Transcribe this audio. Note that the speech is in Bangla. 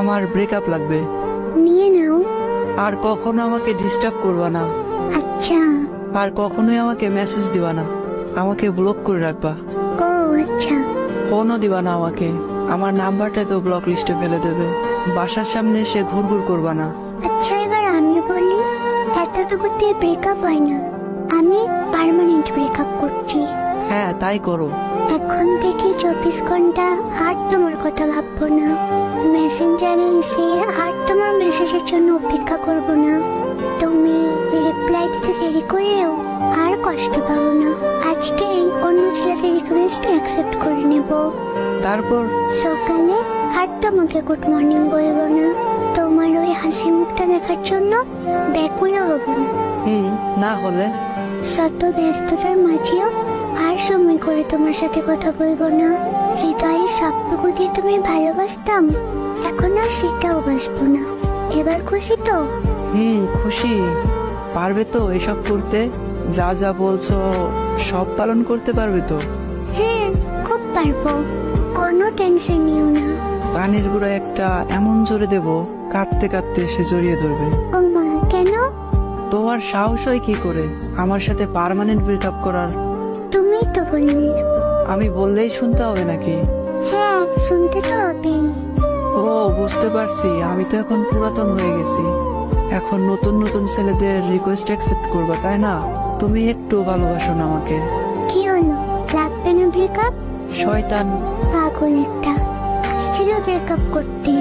আমার ব্রেকআপ লাগবে। নিয়ে নাও। আর কখনো আমাকে ডিস্টার্ব করবা না। আচ্ছা। আর কখনোই আমাকে মেসেজ দিবা না। আমাকে ব্লক করে রাখবা। ও আচ্ছা। ফোনও দিবা না আমাকে। আমার নাম্বারটাকেও ব্লক লিস্টে ফেলে দেবে। বাসার সামনে এসে ঘুরঘুর করবা না। আচ্ছা এবার আমি বলি এতটুকুতে ব্রেকআপ হয় না। আমি পার্মানেন্ট ব্রেকআপ করছি। হ্যাঁ তাই করো। এখন থেকে চব্বিশ ঘণ্টা আর তোমার কথা ভাববো না। মেসেঞ্জারে এসে আর তোমার মেসেজের জন্য অপেক্ষা করব না। তুমি রিপ্লাই দিতে দেরি করেও আর কষ্ট পাবো না। আজকে এই অন্য ছেলেদের রিকোয়েস্ট অ্যাকসেপ্ট করে নেব। তারপর? সকালে আর তোমাকে গুড মর্নিং বলব না। তোমার ওই হাসি মুখটা দেখার জন্য ব্যাকুলও হব। না হুম না হলে? শত ব্যস্ততার মাঝেও আর সময় করে তোমার সাথে কথা বলব না। হৃদয়ের সবটুকু দিয়ে তুমি ভালোবাসতাম। এখন আর সেটাও বাসবো না। এবার খুশি তো? হুম খুশি। পারবে তো এসব করতে? যা যা বলছো সব পালন করতে পারবে তো? হ্যাঁ খুব পারব। কোনো টেনশন নিও না। পানির গুঁড়া একটা এমন জোরে দেব কাঁদতে কাঁদতে জড়িয়ে ধরবে। ও মা কেন? তোমার সাহস হয় কি করে? আমার সাথে পার্মানেন্ট ব্রেকআপ করার। তুমিই তো বললে। আমি বললেই শুনতে হবে নাকি? হ্যাঁ শুনতে তো হবেই। বুঝতে পারছি আমি তো এখন পুরাতন হয়ে গেছি। এখন নতুন নতুন ছেলেদের রিকোয়েস্ট অ্যাকসেপ্ট করবা তাই না? তুমি একটু ভালোবাসো না আমাকে। কি হলো? লাগবে না ব্রেকআপ শয়তান। পাগল একটা আসছিল ব্রেকআপ করতে।